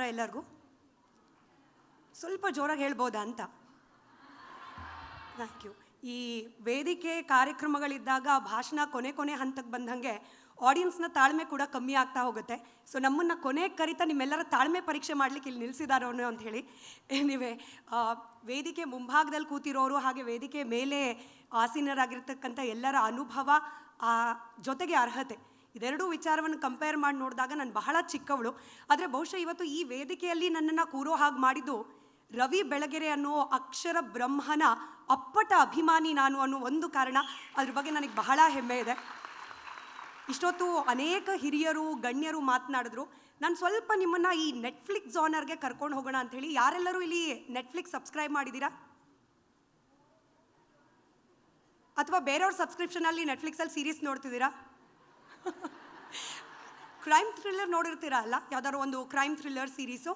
ನಮಸ್ಕಾರ ಎಲ್ಲರಿಗೂ? ಸ್ವಲ್ಪ ಜೋರಾಗಿ ಹೇಳ್ಬೋದಾ ಅಂತ? ಥ್ಯಾಂಕ್ ಯು ಈ ವೇದಿಕೆ ಕಾರ್ಯಕ್ರಮಗಳಿದ್ದಾಗ ಭಾಷಣ ಕೊನೆ ಕೊನೆ ಹಂತಕ್ಕೆ ಬಂದಂಗೆ ಆಡಿಯನ್ಸ್ನ ತಾಳ್ಮೆ ಕೂಡ ಕಮ್ಮಿ ಆಗ್ತಾ ಹೋಗುತ್ತೆ. ಸೊ ನಮ್ಮನ್ನು ಕೊನೆ ಕರಿತಾ ನಿಮ್ಮೆಲ್ಲರ ತಾಳ್ಮೆ ಪರೀಕ್ಷೆ ಮಾಡ್ಲಿಕ್ಕೆ ಇಲ್ಲಿ ನಿಲ್ಲಿಸಿದಾರೋನು ಅಂತ ಹೇಳಿ. ನೀವೇ ವೇದಿಕೆ ಮುಂಭಾಗದಲ್ಲಿ ಕೂತಿರೋರು ಹಾಗೆ ವೇದಿಕೆ ಮೇಲೆ ಆಸೀನರಾಗಿರ್ತಕ್ಕಂಥ ಎಲ್ಲರ ಅನುಭವ ಆ, ಜೊತೆಗೆ ಅರ್ಹತೆ. ಇದೆರಡೂ ವಿಚಾರವನ್ನು ಕಂಪೇರ್ ಮಾಡಿ ನೋಡಿದಾಗ ನಾನು ಬಹಳ ಚಿಕ್ಕವಳು. ಆದರೆ ಬಹುಶಃ ಇವತ್ತು ಈ ವೇದಿಕೆಯಲ್ಲಿ ನನ್ನನ್ನು ಕೂರೋ ಹಾಗೆ ಮಾಡಿದ್ದು ರವಿ ಬೆಳಗೆರೆ ಅನ್ನೋ ಅಕ್ಷರ ಬ್ರಹ್ಮನ ಅಪ್ಪಟ ಅಭಿಮಾನಿ ನಾನು ಅನ್ನೋ ಒಂದು ಕಾರಣ. ಅದ್ರ ಬಗ್ಗೆ ನನಗೆ ಬಹಳ ಹೆಮ್ಮೆ ಇದೆ. ಇಷ್ಟೊತ್ತು ಅನೇಕ ಹಿರಿಯರು, ಗಣ್ಯರು ಮಾತನಾಡಿದ್ರು. ನಾನು ಸ್ವಲ್ಪ ನಿಮ್ಮನ್ನು ಈ ನೆಟ್ಫ್ಲಿಕ್ಸ್ ಜಾನರ್ಗೆ ಕರ್ಕೊಂಡು ಹೋಗೋಣ ಅಂತ ಹೇಳಿ. ಯಾರೆಲ್ಲರೂ ಇಲ್ಲಿ ನೆಟ್ಫ್ಲಿಕ್ಸ್ ಸಬ್ಸ್ಕ್ರೈಬ್ ಮಾಡಿದ್ದೀರಾ? ಅಥವಾ ಬೇರೆಯವ್ರ ಸಬ್ಸ್ಕ್ರಿಪ್ಷನಲ್ಲಿ ನೆಟ್ಫ್ಲಿಕ್ಸಲ್ಲಿ ಸೀರೀಸ್ ನೋಡ್ತಿದ್ದೀರಾ? ಕ್ರೈಮ್ ಥ್ರಿಲ್ಲರ್ ನೋಡಿರ್ತೀರಾ ಅಲ್ಲ? ಯಾವ್ದಾದ್ರು ಒಂದು crime thriller series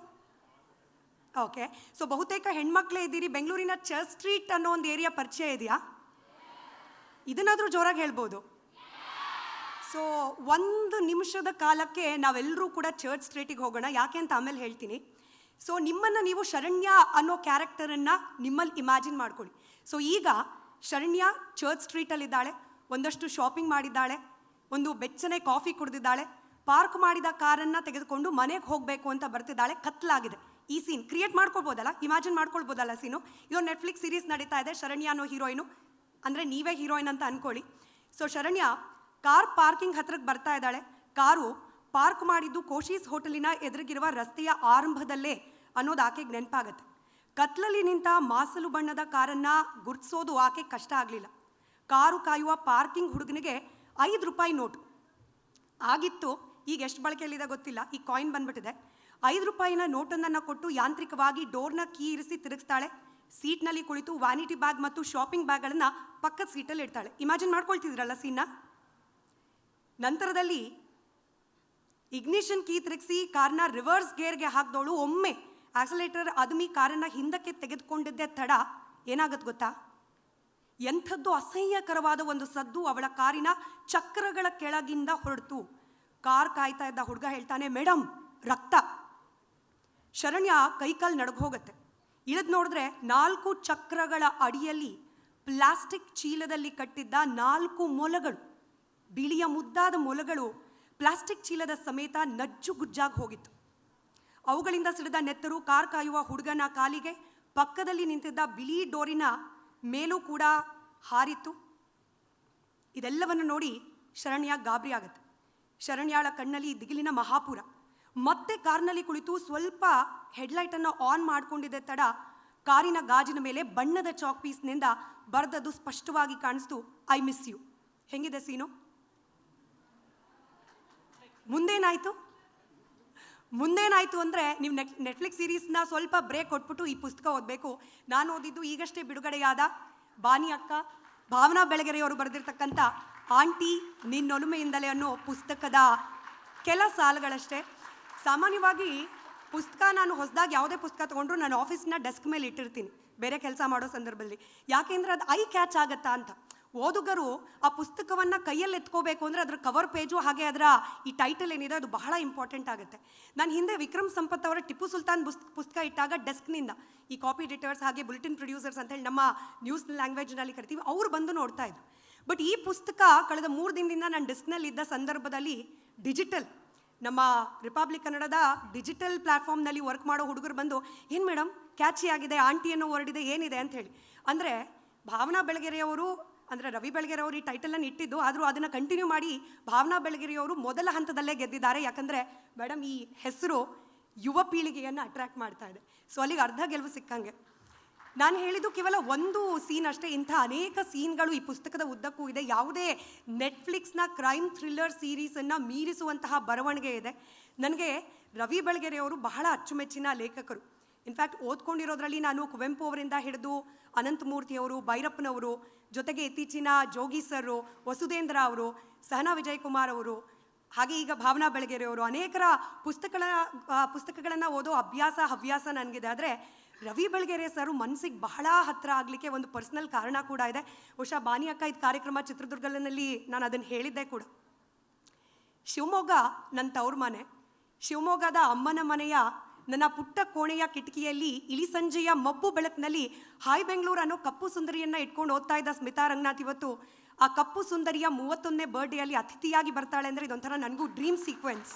okay so ಬಹುತೇಕ ಹೆಣ್ಮಕ್ಳೇ ಇದ್ದೀರಿ. ಬೆಂಗಳೂರಿನ ಚರ್ಚ್ ಸ್ಟ್ರೀಟ್ ಅನ್ನೋ ಒಂದು ಏರಿಯಾ ಪರಿಚಯ ಇದೆಯಾ? ಇದನ್ನಾದರೂ ಜೋರಾಗಿ ಹೇಳ್ಬೋದು. ಸೊ ಒಂದು ನಿಮಿಷದ ಕಾಲಕ್ಕೆ ನಾವೆಲ್ಲರೂ ಕೂಡ ಚರ್ಚ್ ಸ್ಟ್ರೀಟಿಗೆ ಹೋಗೋಣ. ಯಾಕೆ ಅಂತ ಆಮೇಲೆ ಹೇಳ್ತೀನಿ. ಸೊ ನಿಮ್ಮನ್ನು ನೀವು ಶರಣ್ಯ ಅನ್ನೋ ಕ್ಯಾರೆಕ್ಟರನ್ನು ನಿಮ್ಮಲ್ಲಿ ಇಮ್ಯಾಜಿನ್ ಮಾಡ್ಕೊಳ್ಳಿ. ಸೊ ಈಗ ಶರಣ್ಯ ಚರ್ಚ್ ಸ್ಟ್ರೀಟಲ್ಲಿದ್ದಾಳೆ ಒಂದಷ್ಟು ಶಾಪಿಂಗ್ ಮಾಡಿದ್ದಾಳೆ. ಒಂದು ಬೆಚ್ಚನೆ ಕಾಫಿ ಕುಡಿದಿದ್ದಾಳೆ. ಪಾರ್ಕ್ ಮಾಡಿದ ಕಾರನ್ನು ತೆಗೆದುಕೊಂಡು ಮನೆಗೆ ಹೋಗಬೇಕು ಅಂತ ಬರ್ತಿದ್ದಾಳೆ. ಕತ್ಲಾಗಿದೆ. ಈ ಸೀನ್ ಕ್ರಿಯೇಟ್ ಮಾಡ್ಕೊಳ್ಬೋದಲ್ಲ? ಇಮ್ಯಾಜಿನ್ ಮಾಡ್ಕೊಳ್ಬೋದಲ್ಲ ಸೀನು ಇದು ನೆಟ್ಫ್ಲಿಕ್ಸ್ ಸೀರೀಸ್ ನಡೀತಾ ಇದೆ. ಶರಣ್ಯ ಅನ್ನೋ ಹೀರೋಯಿನು ಅಂದರೆ ನೀವೇ ಹೀರೋಯಿನ್ ಅಂತ ಅನ್ಕೊಳ್ಳಿ. ಸೊ ಶರಣ್ಯ ಕಾರ್ ಪಾರ್ಕಿಂಗ್ ಹತ್ರಕ್ಕೆ ಬರ್ತಾ ಇದ್ದಾಳೆ. ಕಾರು ಪಾರ್ಕ್ ಮಾಡಿದ್ದು ಕೋಶೀಸ್ ಹೋಟೆಲಿನ ಎದುರಿಗಿರುವ ರಸ್ತೆಯ ಆರಂಭದಲ್ಲೇ ಅನ್ನೋದು ಆಕೆಗೆ ನೆನಪಾಗತ್ತೆ. ಕತ್ಲಲ್ಲಿ ನಿಂತ ಮಾಸಲು ಬಣ್ಣದ ಕಾರನ್ನು ಗುರ್ತಿಸೋದು ಆಕೆ ಕಷ್ಟ ಆಗಲಿಲ್ಲ. ಕಾರು ಕಾಯುವ ಪಾರ್ಕಿಂಗ್ ಹುಡುಗನಿಗೆ ಐದು ರೂಪಾಯಿ ನೋಟು. ಆಗಿತ್ತು, ಈಗ ಎಷ್ಟು ಬಳಕೆಯಲ್ಲಿದೆ ಗೊತ್ತಿಲ್ಲ, ಈ ಕಾಯಿನ್ ಬಂದ್ಬಿಟ್ಟಿದೆ. ಐದು ರೂಪಾಯಿನ ನೋಟನ್ನು ಕೊಟ್ಟು ಯಾಂತ್ರಿಕವಾಗಿ ಡೋರ್ನ ಕೀ ಇರಿಸಿ ತಿರುಗಿಸ್ತಾಳೆ. ಸೀಟ್ನಲ್ಲಿ ಕುಳಿತು ವ್ಯಾನಿಟಿ ಬ್ಯಾಗ್ ಮತ್ತು ಶಾಪಿಂಗ್ ಬ್ಯಾಗ್ಗಳನ್ನು ಪಕ್ಕದ ಸೀಟಲ್ಲಿ ಇಡ್ತಾಳೆ. ಇಮ್ಯಾಜಿನ್ ಮಾಡ್ಕೊಳ್ತಿದ್ರಲ್ಲ ಸೀನ್ನ ನಂತರದಲ್ಲಿ ಇಗ್ನಿಷನ್ ಕೀ ತಿರುಗಿಸಿ ಕಾರ್ನ ರಿವರ್ಸ್ ಗೇರ್ಗೆ ಹಾಕಿದವಳು ಒಮ್ಮೆ. ಆಕ್ಸಲೇಟರ್ ಅದುಮಿ ಕಾರನ್ನ ಹಿಂದಕ್ಕೆ ತೆಗೆದುಕೊಂಡಿದ್ದೆ ತಡ ಏನಾಗುತ್ತೆ ಗೊತ್ತಾ? ಎಂಥದ್ದು ಅಸಹ್ಯಕರವಾದ ಒಂದು ಸದ್ದು ಅವಳ ಕಾರಿನ ಚಕ್ರಗಳ ಕೆಳಗಿಂದ ಹೊರಡ್ತು. ಕಾರ್ ಕಾಯ್ತಾ ಇದ್ದ ಹುಡುಗ ಹೇಳ್ತಾನೆ ಮೇಡಮ್ ರಕ್ತ. ಶರಣ್ಯ ಕೈಕಾಲು ನಡಗ್ ಹೋಗುತ್ತೆ. ಇಳಿದು ನೋಡಿದ್ರೆ ನಾಲ್ಕು ಚಕ್ರಗಳ ಅಡಿಯಲ್ಲಿ ಪ್ಲಾಸ್ಟಿಕ್ ಚೀಲದಲ್ಲಿ ಕಟ್ಟಿದ್ದ ನಾಲ್ಕು ಮೊಲಗಳು, ಬಿಳಿಯ ಮುದ್ದಾದ ಮೊಲಗಳು ಪ್ಲಾಸ್ಟಿಕ್ ಚೀಲದ ಸಮೇತ ನಜ್ಜುಗುಜ್ಜಾಗಿ ಹೋಗಿತ್ತು. ಅವುಗಳಿಂದ ಸಿಡಿದ ನೆತ್ತರು ಕಾರ್ ಕಾಯುವ ಹುಡುಗನ ಕಾಲಿಗೆ ಪಕ್ಕದಲ್ಲಿ ನಿಂತಿದ್ದ ಬಿಳಿ ಡೋರಿನ ಮೇಲೂ ಕೂಡ ಹಾರಿತ್ತು. ಇದೆಲ್ಲವನ್ನು ನೋಡಿ ಶರಣ್ಯ ಗಾಬರಿ ಆಗುತ್ತೆ. ಶರಣ್ಯಾಳ ಕಣ್ಣಲ್ಲಿ ದಿಗಿಲಿನ ಮಹಾಪುರ. ಮತ್ತೆ ಕಾರ್ನಲ್ಲಿ ಕುಳಿತು ಸ್ವಲ್ಪ ಹೆಡ್ಲೈಟನ್ನು ಆನ್ ಮಾಡಿಕೊಂಡಿದ್ದ ತಡ ಕಾರಿನ ಗಾಜಿನ ಮೇಲೆ ಬಣ್ಣದ ಚಾಕ್ ಪೀಸ್ನಿಂದ ಬರೆದದ್ದು ಸ್ಪಷ್ಟವಾಗಿ ಕಾಣಿಸ್ತು, ಐ ಮಿಸ್ ಯು. ಹೆಂಗಿದೆ ಸೀನು? ಮುಂದೇನಾಯಿತು? ಮುಂದೇನಾಯಿತು ಅಂದರೆ ನೀವು ನೆಟ್ ನೆಟ್ಫ್ಲಿಕ್ಸ್ ಸೀರೀಸ್ನ ಸ್ವಲ್ಪ ಬ್ರೇಕ್ ಕೊಟ್ಬಿಟ್ಟು ಈ ಪುಸ್ತಕ ಓದಬೇಕು. ನಾನು ಓದಿದ್ದು ಈಗಷ್ಟೇ ಬಿಡುಗಡೆಯಾದ ಬಾನಿ ಅಕ್ಕ, ಭಾವನಾ ಬೆಳಗೆರೆಯವರು ಬರೆದಿರ್ತಕ್ಕಂಥ ಆಂಟಿ ನಿನ್ನೊಲುಮೆಯಿಂದಲೇ ಅನ್ನೋ ಪುಸ್ತಕದ ಕೆಲ ಸಾಲುಗಳಷ್ಟೇ. ಸಾಮಾನ್ಯವಾಗಿ ಪುಸ್ತಕ ನಾನು ಹೊಸದಾಗಿ ಯಾವುದೇ ಪುಸ್ತಕ ತೊಗೊಂಡ್ರು ನಾನು ಆಫೀಸ್ನ ಡೆಸ್ಕ್ ಮೇಲೆ ಇಟ್ಟಿರ್ತೀನಿ, ಬೇರೆ ಕೆಲಸ ಮಾಡೋ ಸಂದರ್ಭದಲ್ಲಿ. ಯಾಕೆಂದ್ರೆ ಅದು ಐ ಕ್ಯಾಚ್ ಆಗತ್ತಾ ಅಂತ. ಓದುಗರು ಆ ಪುಸ್ತಕವನ್ನು ಕೈಯಲ್ಲಿ ಎತ್ಕೋಬೇಕು ಅಂದರೆ ಅದರ ಕವರ್ ಪೇಜು ಹಾಗೆ ಅದರ ಈ ಟೈಟಲ್ ಏನಿದೆ ಅದು ಬಹಳ ಇಂಪಾರ್ಟೆಂಟ್ ಆಗುತ್ತೆ. ನಾನು ಹಿಂದೆ ವಿಕ್ರಮ್ ಸಂಪತ್ ಅವರ ಟಿಪ್ಪು ಸುಲ್ತಾನ್ ಪುಸ್ತಕ ಇಟ್ಟಾಗ ಡೆಸ್ಕ್ನಿಂದ ಈ ಕಾಪಿ ಎಡಿಟರ್ಸ್ ಹಾಗೆ ಬುಲೆಟಿನ್ ಪ್ರೊಡ್ಯೂಸರ್ಸ್ ಅಂತೇಳಿ ನಮ್ಮ ನ್ಯೂಸ್ ಲ್ಯಾಂಗ್ವೇಜ್ನಲ್ಲಿ ಕರಿತೀವಿ, ಅವರು ಬಂದು ನೋಡ್ತಾ ಇದ್ರು. ಬಟ್ ಈ ಪುಸ್ತಕ ಕಳೆದ ಮೂರು ದಿನದಿಂದ ನಾನು ಡೆಸ್ಕ್ನಲ್ಲಿ ಇದ್ದ ಸಂದರ್ಭದಲ್ಲಿ ಡಿಜಿಟಲ್ ನಮ್ಮ ರಿಪಬ್ಲಿಕ್ ಕನ್ನಡದ ಡಿಜಿಟಲ್ ಪ್ಲ್ಯಾಟ್ಫಾರ್ಮ್ನಲ್ಲಿ ವರ್ಕ್ ಮಾಡೋ ಹುಡುಗರು ಬಂದು, ಏನು ಮೇಡಮ್ ಕ್ಯಾಚಿ ಆಗಿದೆ ಆಂಟಿ ಅನ್ನೋ ವರ್ಡ್ ಇದೆ, ಏನಿದೆ? ಅಂತ ಹೇಳಿ. ಅಂದರೆ ಭಾವನಾ ಬೆಳಗೆರೆಯವರು ಅಂದರೆ ರವಿ ಬೆಳಗೆರೆಯವರು ಈ ಟೈಟಲನ್ನು ಇಟ್ಟಿದ್ದು, ಆದರೂ ಅದನ್ನು ಕಂಟಿನ್ಯೂ ಮಾಡಿ ಭಾವನಾ ಬೆಳಗೆರೆಯವರು ಮೊದಲ ಹಂತದಲ್ಲೇ ಗೆದ್ದಿದ್ದಾರೆ. ಯಾಕಂದರೆ ಮೇಡಮ್ ಈ ಹೆಸರು ಯುವ ಪೀಳಿಗೆಯನ್ನು ಅಟ್ರ್ಯಾಕ್ಟ್ ಮಾಡ್ತಾ ಇದೆ. ಸೊ ಅಲ್ಲಿಗೆ ಅರ್ಧ ಗೆಲುವು ಸಿಕ್ಕಂಗೆ. ನಾನು ಹೇಳಿದ್ದು ಕೇವಲ ಒಂದು ಸೀನ್ ಅಷ್ಟೇ, ಇಂಥ ಅನೇಕ ಸೀನ್ಗಳು ಈ ಪುಸ್ತಕದ ಉದ್ದಕ್ಕೂ ಇದೆ. ಯಾವುದೇ ನೆಟ್ಫ್ಲಿಕ್ಸ್ನ ಕ್ರೈಮ್ ಥ್ರಿಲ್ಲರ್ ಸೀರೀಸನ್ನು ಮೀರಿಸುವಂತಹ ಬರವಣಿಗೆ ಇದೆ. ನನಗೆ ರವಿ ಬೆಳಗೆರೆಯವರು ಬಹಳ ಅಚ್ಚುಮೆಚ್ಚಿನ ಲೇಖಕರು. ಇನ್ಫ್ಯಾಕ್ಟ್ ಓದ್ಕೊಂಡಿರೋದ್ರಲ್ಲಿ ನಾನು ಕುವೆಂಪು ಅವರಿಂದ ಹಿಡಿದು ಅನಂತಮೂರ್ತಿಯವರು ಭೈರಪ್ಪನವರು ಜೊತೆಗೆ ಇತ್ತೀಚಿನ ಜೋಗಿ ಸರ್ ವಸುಧೇಂದ್ರ ಅವರು, ಸಹನಾ ವಿಜಯಕುಮಾರ್ ಅವರು, ಹಾಗೆ ಈಗ ಭಾವನಾ ಬೆಳಗೆರೆಯವರು ಅನೇಕರ ಪುಸ್ತಕಗಳ ಪುಸ್ತಕಗಳನ್ನು ಓದೋ ಅಭ್ಯಾಸ, ಹವ್ಯಾಸ ನನಗಿದೆ. ಆದರೆ ರವಿ ಬೆಳಗೆರೆ ಸರ್ ಮನಸ್ಸಿಗೆ ಬಹಳ ಹತ್ತಿರ ಆಗಲಿಕ್ಕೆ ಒಂದು ಪರ್ಸನಲ್ ಕಾರಣ ಕೂಡ ಇದೆ. ಬಹುಶಃ ಬಾನಿ ಅಕ್ಕ ಇದು ಕಾರ್ಯಕ್ರಮ ಚಿತ್ರದುರ್ಗದಲ್ಲಿ ನಾನು ಅದನ್ನು ಹೇಳಿದ್ದೆ ಕೂಡ. ಶಿವಮೊಗ್ಗ ನನ್ನ ತವ್ರ ಮನೆ. ಶಿವಮೊಗ್ಗದ ಅಮ್ಮನ ಮನೆಯ ನನ್ನ ಪುಟ್ಟ ಕೋಣೆಯ ಕಿಟಕಿಯಲ್ಲಿ ಇಳಿ ಸಂಜೆಯ ಮಬ್ಬು ಬೆಳಕಿನಲ್ಲಿ ಹಾಯ್ ಬೆಂಗಳೂರು ಅನ್ನೋ ಕಪ್ಪು ಸುಂದರಿಯನ್ನ ಇಟ್ಕೊಂಡು ಓದ್ತಾ ಇದ್ದ ಸ್ಮಿತಾ ರಂಗನಾಥ್ ಇವತ್ತು ಆ ಕಪ್ಪು ಸುಂದರಿಯ ಮೂವತ್ತೊಂದನೇ ಬರ್ಡೇಯಲ್ಲಿ ಅತಿಥಿಯಾಗಿ ಬರ್ತಾಳೆ ಅಂದರೆ ಇದೊಂಥರ ನನಗೂ ಡ್ರೀಮ್ ಸೀಕ್ವೆನ್ಸ್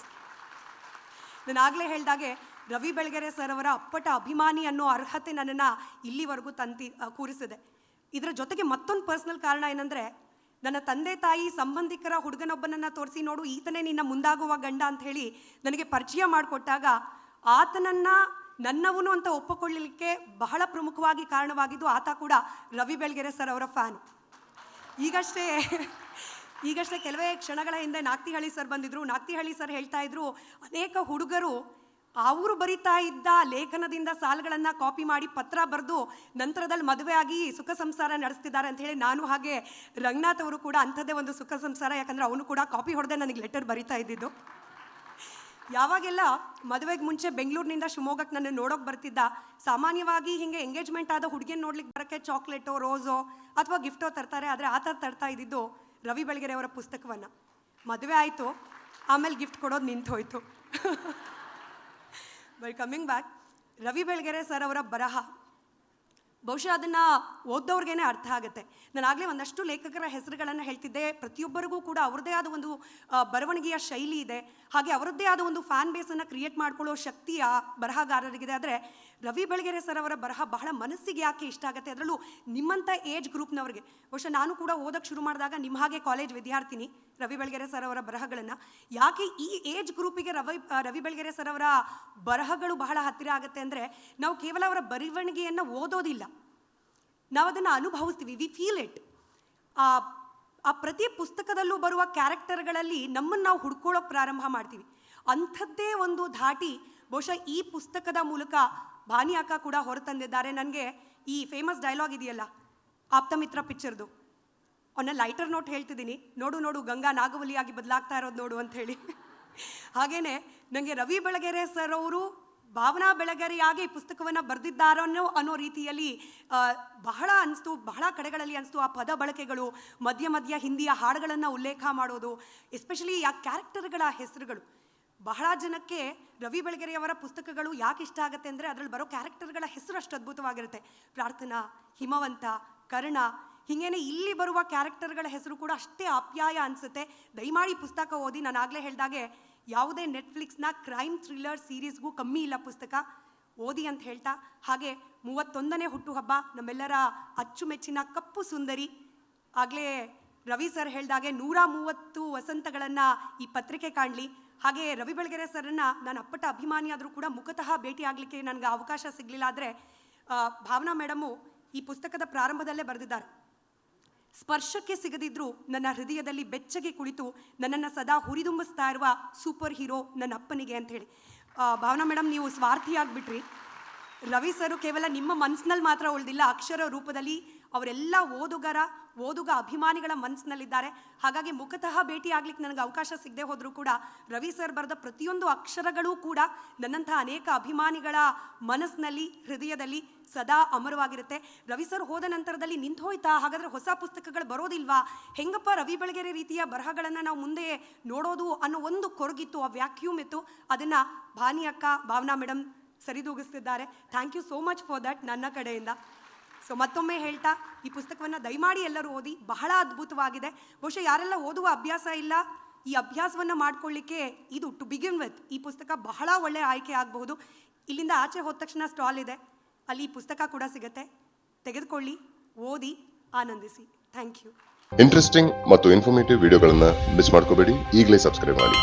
ನಾನು ಆಗಲೇ ಹೇಳ್ದಾಗೆ ರವಿ ಬೆಳಗೆರೆ ಸರ್ ಅವರ ಅಪ್ಪಟ ಅಭಿಮಾನಿ ಅನ್ನೋ ಅರ್ಹತೆ ನನ್ನನ್ನು ಇಲ್ಲಿವರೆಗೂ ತಂತಿ ಕೂರಿಸಿದೆ. ಇದರ ಜೊತೆಗೆ ಮತ್ತೊಂದು ಪರ್ಸ್ನಲ್ ಕಾರಣ ಏನಂದರೆ ನನ್ನ ತಂದೆ ತಾಯಿ ಸಂಬಂಧಿಕರ ಹುಡುಗನೊಬ್ಬನನ್ನು ತೋರಿಸಿ ನೋಡು, ಈತನೇ ನಿನ್ನ ಮುಂದಾಗುವ ಗಂಡ ಅಂತ ಹೇಳಿ ನನಗೆ ಪರಿಚಯ ಮಾಡಿಕೊಟ್ಟಾಗ ಆತನನ್ನು ನನ್ನವನು ಅಂತ ಒಪ್ಪಿಕೊಳ್ಳಲಿಕ್ಕೆ ಬಹಳ ಪ್ರಮುಖವಾಗಿ ಕಾರಣವಾಗಿದ್ದು ಆತ ಕೂಡ ರವಿ ಬೆಳಗೆರೆ ಸರ್ ಅವರ ಫ್ಯಾನ್. ಈಗಷ್ಟೇ ಈಗಷ್ಟೇ ಕೆಲವೇ ಕ್ಷಣಗಳ ಹಿಂದೆ ನಾಕ್ತಿಹಳ್ಳಿ ಸರ್ ಬಂದಿದ್ರು. ನಾಕ್ತಿಹಳ್ಳಿ ಸರ್ ಹೇಳ್ತಾ ಇದ್ರು, ಅನೇಕ ಹುಡುಗರು ಅವರು ಬರಿತಾ ಇದ್ದ ಲೇಖನದಿಂದ ಸಾಲುಗಳನ್ನು ಕಾಪಿ ಮಾಡಿ ಪತ್ರ ಬರೆದು ನಂತರದಲ್ಲಿ ಮದುವೆ ಆಗಿ ಸುಖ ಸಂಸಾರ ನಡೆಸ್ತಿದ್ದಾರೆ ಅಂತ ಹೇಳಿ ನಾನು ಹಾಗೆ ರಂಗನಾಥ್ ಅವರು ಕೂಡ ಅಂಥದ್ದೇ ಒಂದು ಸುಖ ಸಂಸಾರ. ಯಾಕಂದ್ರೆ ಅವನು ಕೂಡ ಕಾಪಿ ಹೊಡೆದೇ ನನಗೆ ಲೆಟರ್ ಬರಿತಾ ಇದ್ದಿದ್ದು. ಯಾವಾಗೆಲ್ಲ ಮದುವೆಗೆ ಮುಂಚೆ ಬೆಂಗಳೂರಿನಿಂದ ಶಿವಮೊಗ್ಗಕ್ಕೆ ನನ್ನ ನೋಡೋಕೆ ಬರ್ತಿದ್ದ, ಸಾಮಾನ್ಯವಾಗಿ ಹಿಂಗೆ ಎಂಗೇಜ್ಮೆಂಟ್ ಆದ ಹುಡುಗಿನ ನೋಡ್ಲಿಕ್ಕೆ ಬರೋಕ್ಕೆ ಚಾಕ್ಲೇಟೋ ರೋಸೋ ಅಥವಾ ಗಿಫ್ಟೋ ತರ್ತಾರೆ, ಆದರೆ ಆ ಥರ ತರ್ತಾ ಇದ್ದಿದ್ದು ರವಿ ಬೆಳಗೆರೆ ಅವರ ಪುಸ್ತಕವನ್ನು. ಮದುವೆ ಆಯಿತು, ಆಮೇಲೆ ಗಿಫ್ಟ್ ಕೊಡೋದು ನಿಂತು ಹೋಯಿತು bye coming back Ravi Belagere sir ಅವರ ಬರಹ. ಬಹುಶಃ ಅದನ್ನು ಓದ್ದವ್ರಿಗೇನೆ ಅರ್ಥ ಆಗುತ್ತೆ. ನಾನು ಆಗಲೇ ಒಂದಷ್ಟು ಲೇಖಕರ ಹೆಸರುಗಳನ್ನು ಹೇಳ್ತಿದ್ದೆ. ಪ್ರತಿಯೊಬ್ಬರಿಗೂ ಕೂಡ ಅವರದೇ ಆದ ಒಂದು ಬರವಣಿಗೆಯ ಶೈಲಿ ಇದೆ. ಹಾಗೆ ಅವರದ್ದೇ ಆದ ಒಂದು ಫ್ಯಾನ್ ಬೇಸನ್ನು ಕ್ರಿಯೇಟ್ ಮಾಡ್ಕೊಳ್ಳೋ ಶಕ್ತಿ ಆ ಬರಹಗಾರರಿಗಿದೆ. ಆದರೆ ರವಿ ಬೆಳಗೆರೆ ಸರ್ ಅವರ ಬರಹ ಬಹಳ ಮನಸ್ಸಿಗೆ ಯಾಕೆ ಇಷ್ಟ ಆಗುತ್ತೆ? ಅದರಲ್ಲೂ ನಿಮ್ಮಂಥ ಏಜ್ ಗ್ರೂಪ್ನವ್ರಿಗೆ ಬಹುಶಃ ನಾನು ಕೂಡ ಓದಕ್ಕೆ ಶುರು ಮಾಡಿದಾಗ ನಿಮ್ಮ ಹಾಗೆ ಕಾಲೇಜ್ ವಿದ್ಯಾರ್ಥಿನಿ ರವಿ ಬೆಳಗೆರೆ ಸರ್ ಅವರ ಬರಹಗಳನ್ನು. ಯಾಕೆ ಈ ಏಜ್ ಗ್ರೂಪಿಗೆ ರವಿ ರವಿ ಬೆಳಗೆರೆ ಸರ್ ಅವರ ಬರಹಗಳು ಬಹಳ ಹತ್ತಿರ ಆಗುತ್ತೆ ಅಂದರೆ ನಾವು ಕೇವಲ ಅವರ ಬರವಣಿಗೆಯನ್ನು ಓದೋದಿಲ್ಲ. ನಾವು ಅದನ್ನು ಅನುಭವಿಸ್ತೀವಿ ವಿ ಫೀಲ್ ಇಟ್ ಆ ಆ ಪ್ರತಿ ಪುಸ್ತಕದಲ್ಲೂ ಬರುವ ಕ್ಯಾರೆಕ್ಟರ್ಗಳಲ್ಲಿ ನಮ್ಮನ್ನು ನಾವು ಹುಡ್ಕೊಳ್ಳೋಕೆ ಪ್ರಾರಂಭ ಮಾಡ್ತೀವಿ. ಅಂಥದ್ದೇ ಒಂದು ಧಾಟಿ ಬಹುಶಃ ಈ ಪುಸ್ತಕದ ಮೂಲಕ ಭಾನಿ ಅಕ್ಕ ಕೂಡ ಹೊರತಂದಿದ್ದಾರೆ ನನಗೆ ಈ ಫೇಮಸ್ ಡೈಲಾಗ್ ಇದೆಯಲ್ಲ ಆಪ್ತಮಿತ್ರ ಪಿಕ್ಚರ್ದು ಅವನ್ನ ಲೈಟರ್ ನೋಟ್ ಹೇಳ್ತಿದ್ದೀನಿ. ನೋಡು ನೋಡು, ಗಂಗಾ ನಾಗವಲಿಯಾಗಿ ಬದಲಾಗ್ತಾ ಇರೋದು ನೋಡು ಅಂತ ಹೇಳಿ. ಹಾಗೇನೆ ನನಗೆ ರವಿ ಬೆಳಗೆರೆ ಸರ್ ಅವರು ಭಾವನಾ ಬೆಳಗೆರೆಯಾಗಿ ಈ ಪುಸ್ತಕವನ್ನು ಬರೆದಿದ್ದಾರೋ ಅನ್ನೋ ರೀತಿಯಲ್ಲಿ ಬಹಳ ಅನಿಸ್ತು, ಬಹಳ ಕಡೆಗಳಲ್ಲಿ ಅನಿಸ್ತು ಆ ಪದ ಬಳಕೆಗಳು, ಮಧ್ಯ ಮಧ್ಯ ಹಿಂದಿಯ ಹಾಡುಗಳನ್ನು ಉಲ್ಲೇಖ ಮಾಡೋದು ಎಸ್ಪೆಷಲಿ ಆ ಕ್ಯಾರೆಕ್ಟರ್ಗಳ ಹೆಸರುಗಳು. ಬಹಳ ಜನಕ್ಕೆ ರವಿ ಬೆಳಗೆರೆಯವರ ಪುಸ್ತಕಗಳು ಯಾಕೆ ಇಷ್ಟ ಆಗುತ್ತೆ ಅಂದರೆ ಅದರಲ್ಲಿ ಬರೋ ಕ್ಯಾರೆಕ್ಟರ್ಗಳ ಹೆಸರು ಅಷ್ಟು ಅದ್ಭುತವಾಗಿರುತ್ತೆ. ಪ್ರಾರ್ಥನಾ, ಹಿಮವಂತ, ಕರ್ಣ, ಹೀಗೇನೆ ಇಲ್ಲಿ ಬರುವ ಕ್ಯಾರೆಕ್ಟರ್ಗಳ ಹೆಸರು ಕೂಡ ಅಷ್ಟೇ ಅಪ್ಯಾಯ ಅನಿಸುತ್ತೆ. ದಯಮಾಡಿ ಪುಸ್ತಕ ಓದಿ, ನಾನು ಆಗಲೇ ಹೇಳಿದಾಗೆ ಯಾವುದೇ ನೆಟ್ಫ್ಲಿಕ್ಸ್ನ ಕ್ರೈಮ್ ಥ್ರಿಲ್ಲರ್ ಸೀರೀಸ್ಗೂ ಕಮ್ಮಿ ಇಲ್ಲ ಪುಸ್ತಕ. ಓದಿ ಅಂತ ಹೇಳ್ತಾ, ಹಾಗೆ ಮೂವತ್ತೊಂದನೇ ಹುಟ್ಟುಹಬ್ಬ, ನಮ್ಮೆಲ್ಲರ ಅಚ್ಚುಮೆಚ್ಚಿನ ಕಪ್ಪು ಸುಂದರಿ. ಆಗಲೇ ರವಿ ಸರ್ ಹೇಳಿದಾಗೆ ನೂರ ಮೂವತ್ತು ವಸಂತಗಳನ್ನು ಈ ಪತ್ರಿಕೆ ಕಾಣಲಿ. ಹಾಗೆ ರವಿ ಬೆಳಗೆರೆ ಸರ್ನ ನಾನು ಅಪ್ಪಟ ಅಭಿಮಾನಿಯಾದರೂ ಕೂಡ ಮುಖತಃ ಭೇಟಿ ಆಗಲಿಕ್ಕೆ ನನಗೆ ಅವಕಾಶ ಸಿಗಲಿಲ್ಲ ಆದರೆ ಭಾವನಾ ಮೇಡಮು ಈ ಪುಸ್ತಕದ ಪ್ರಾರಂಭದಲ್ಲೇ ಬರೆದಿದ್ದಾರೆ. ಸ್ಪರ್ಶಕ್ಕೆ ಸಿಗದಿದ್ರೂ ನನ್ನ ಹೃದಯದಲ್ಲಿ ಬೆಚ್ಚಗೆ ಕುಳಿತು ನನ್ನನ್ನು ಸದಾ ಹುರಿದುಂಬಿಸ್ತಾ ಇರುವ ಸೂಪರ್ ಹೀರೋ ನನ್ನ ಅಪ್ಪನಿಗೆ ಅಂತ ಹೇಳಿ ಭಾವನಾ ಮೇಡಮ್ ನೀವು ಸ್ವಾರ್ಥಿಯಾಗಿಬಿಟ್ರಿ. ರವಿ ಸರು ಕೇವಲ ನಿಮ್ಮ ಮನಸ್ಸಿನಲ್ಲಿ ಮಾತ್ರ ಉಳಿದಿಲ್ಲ, ಅಕ್ಷರ ರೂಪದಲ್ಲಿ ಅವರೆಲ್ಲ ಓದುಗರ, ಓದುಗ ಅಭಿಮಾನಿಗಳ ಮನಸ್ಸಿನಲ್ಲಿದ್ದಾರೆ. ಹಾಗಾಗಿ ಮುಖತಃ ಭೇಟಿ ಆಗ್ಲಿಕ್ಕೆ ನನಗೆ ಅವಕಾಶ ಸಿಗದೆ ಹೋದರೂ ಕೂಡ ರವಿ ಸರ್ ಬರೆದ ಪ್ರತಿಯೊಂದು ಅಕ್ಷರಗಳೂ ಕೂಡ ನನ್ನಂಥ ಅನೇಕ ಅಭಿಮಾನಿಗಳ ಮನಸ್ಸಿನಲ್ಲಿ, ಹೃದಯದಲ್ಲಿ ಸದಾ ಅಮರವಾಗಿರುತ್ತೆ. ರವಿ ಸರ್ ಹೋದ ನಂತರದಲ್ಲಿ ನಿಂತು ಹೋಯ್ತಾ? ಹಾಗಾದ್ರೆ ಹೊಸ ಪುಸ್ತಕಗಳು ಬರೋದಿಲ್ವಾ? ಹೆಂಗಪ್ಪ ರವಿ ಬೆಳಗೆರೆ ರೀತಿಯ ಬರಹಗಳನ್ನು ನಾವು ಮುಂದೆ ನೋಡೋದು ಅನ್ನೋ ಒಂದು ಕೊರಗಿತ್ತು, ಆ ವ್ಯಾಕ್ಯೂಮ್ ಇತ್ತು. ಅದನ್ನು ಭಾನಿ ಅಕ್ಕ Bhavana madam ಸರಿದೂಗಿಸ್ತಿದ್ದಾರೆ. Thank you so much for that ನನ್ನ ಕಡೆಯಿಂದ. ಸೊ ಮತ್ತೊಮ್ಮೆ ಹೇಳ್ತಾ, ಈ ಪುಸ್ತಕವನ್ನು ದಯಮಾಡಿ ಎಲ್ಲರೂ ಓದಿ, ಬಹಳ ಅದ್ಭುತವಾಗಿದೆ. ಬಹುಶಃ ಯಾರೆಲ್ಲ ಓದುವ ಅಭ್ಯಾಸ ಇಲ್ಲ, ಈ ಅಭ್ಯಾಸವನ್ನು ಮಾಡ್ಕೊಳ್ಳಿಕ್ಕೆ ಇದು ಟು ಬಿಗಿನ್ ವಿತ್ ಈ ಪುಸ್ತಕ ಬಹಳ ಒಳ್ಳೆಯ ಆಯ್ಕೆ ಆಗಬಹುದು. ಇಲ್ಲಿಂದ ಆಚೆ ಹೋದ ತಕ್ಷಣ ಸ್ಟಾಲ್ ಇದೆ. ಅಲ್ಲಿ ಈ ಪುಸ್ತಕ ಕೂಡ ಸಿಗುತ್ತೆ. ತೆಗೆದುಕೊಳ್ಳಿ, ಓದಿ, ಆನಂದಿಸಿ. ಥ್ಯಾಂಕ್ ಯು ಇಂಟ್ರೆಸ್ಟಿಂಗ್ ಮತ್ತು ಇನ್ಫಾರ್ಮೇಟಿವ್ ವಿಡಿಯೋಗಳನ್ನು ಮಿಸ್ ಮಾಡ್ಕೋಬೇಡಿ. ಈಗಲೇ ಸಬ್ಸ್ಕ್ರೈಬ್ ಮಾಡಿ.